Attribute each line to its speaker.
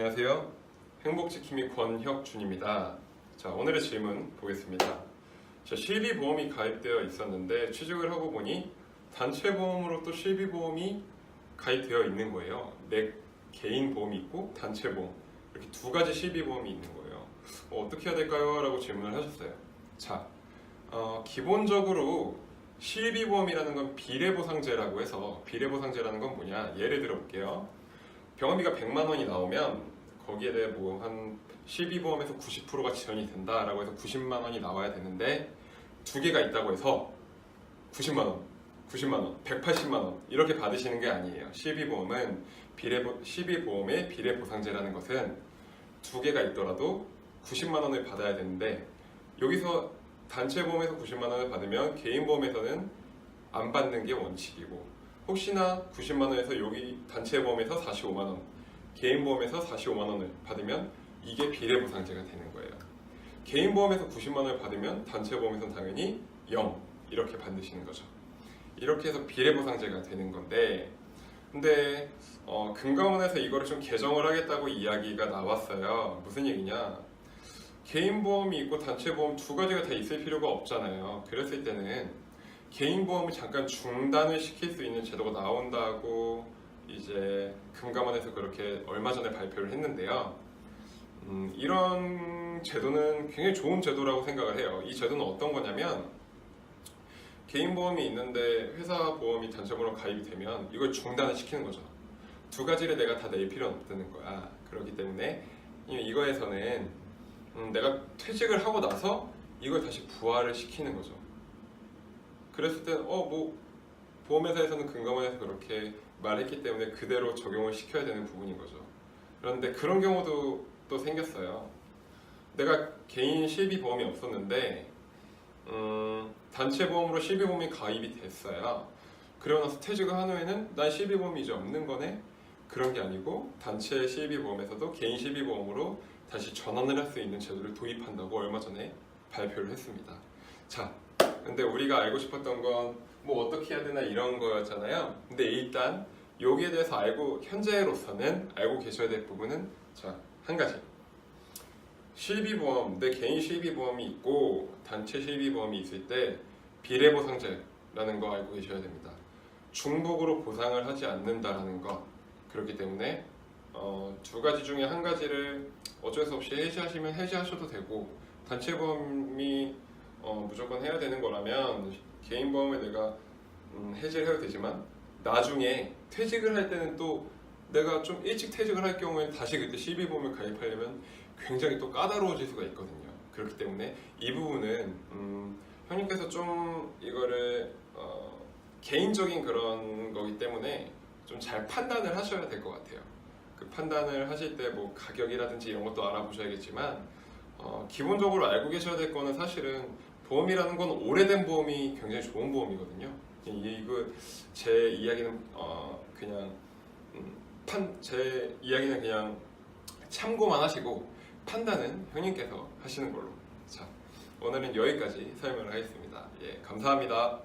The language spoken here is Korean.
Speaker 1: 안녕하세요. 행복지킴이 권혁준입니다. 자, 오늘의 질문 보겠습니다. 자, 실비보험이 가입되어 있었는데 취직을 하고 보니 단체보험으로 또 실비보험이 가입되어 있는 거예요. 내 개인 보험이 있고 단체보험 이렇게 두 가지 실비보험이 있는 거예요. 어, 어떻게 해야 될까요? 라고 질문을 하셨어요. 자, 어, 기본적으로 실비보험이라는 건 비례보상제라고 해서 비례보상제라는 건 뭐냐? 예를 들어 볼게요. 병원비가 100만 원이 나오면 거기에 대해 뭐 한 실비보험에서 90%가 지원이 된다라고 해서 90만 원이 나와야 되는데 두 개가 있다고 해서 90만 원, 90만 원, 180만 원 이렇게 받으시는 게 아니에요. 실비보험은 비례보, 실비보험의 비례 보상제라는 것은 두 개가 있더라도 90만 원을 받아야 되는데 여기서 단체 보험에서 90만 원을 받으면 개인 보험에서는 안 받는 게 원칙이고 혹시나 90만 원에서 여기 단체 보험에서 45만 원, 개인보험에서 45만 원을 받으면 이게 비례보상제가 되는 거예요. 개인보험에서 90만 원을 받으면 단체보험에서는 당연히 0 이렇게 받으시는 거죠. 이렇게 해서 비례보상제가 되는 건데 근데 어, 금감원에서 이거를 좀 개정을 하겠다고 이야기가 나왔어요. 무슨 얘기냐? 개인보험이 있고 단체보험 두 가지가 다 있을 필요가 없잖아요. 그랬을 때는 개인보험을 잠깐 중단을 시킬 수 있는 제도가 나온다고 이제 금감원에서 그렇게 얼마 전에 발표를 했는데요. 음, 이런 제도는 굉장히 좋은 제도라고 생각을 해요. 이 제도는 어떤 거냐면 개인 보험이 있는데 회사 보험이 단체보험으로 가입이 되면 이걸 중단을 시키는 거죠. 두 가지를 내가 다 낼 필요는 없다는 거야. 그렇기 때문에 이- 이거에서는 음, 내가 퇴직을 하고 나서 이걸 다시 부활을 시키는 거죠. 그랬을 땐어뭐 보험회사에서는 금감원에서 그렇게 말했기 때문에 그대로 적용을 시켜야 되는 부분인 거죠. 그런데 그런 경우도 또 생겼어요. 내가 개인 실비 보험이 없었는데 음, 단체 보험으로 실비 보험이 가입이 됐어요. 그러고 나서 퇴직을 한 후에는 난 실비 보험이 이제 없는 거네. 그런 게 아니고 단체 실비 보험에서도 개인 실비 보험으로 다시 전환을 할 수 있는 제도를 도입한다고 얼마 전에 발표를 했습니다. 자, 근데 우리가 알고 싶었던 건 뭐 어떻게 해야 되나 이런 거였잖아요. 근데 일단 여기에 대해서 알고 현재로서는 알고 계셔야 될 부분은 자, 한 가지. 실비보험, 내 개인 실비보험이 있고 단체 실비보험이 있을 때 비례보상제라는 거 알고 계셔야 됩니다. 중복으로 보상을 하지 않는다라는 것. 그렇기 때문에 어, 두 가지 중에 한 가지를 어쩔 수 없이 해지하시면 해지하셔도 되고 단체 보험이 어, 무조건 해야 되는 거라면 개인 보험을 내가 음, 해지를 해도 되지만 나중에 퇴직을 할 때는 또 내가 좀 일찍 퇴직을 할 경우에 다시 그때 실비보험을 가입하려면 굉장히 또 까다로워질 수가 있거든요. 그렇기 때문에 이 부분은 음, 형님께서 좀 이거를 어, 개인적인 그런 거기 때문에 좀 잘 판단을 하셔야 될 것 같아요. 그 판단을 하실 때 뭐 가격이라든지 이런 것도 알아보셔야겠지만 어, 기본적으로 알고 계셔야 될 거는 사실은 보험이라는 건 오래된 보험이 굉장히 좋은 보험이거든요. 이- 이거 제 이야기는 어, 그냥 음, 판, 제 이야기는 그냥 참고만 하시고 판단은 형님께서 하시는 걸로. 자, 오늘은 여기까지 설명을 하겠습니다. 예, 감사합니다.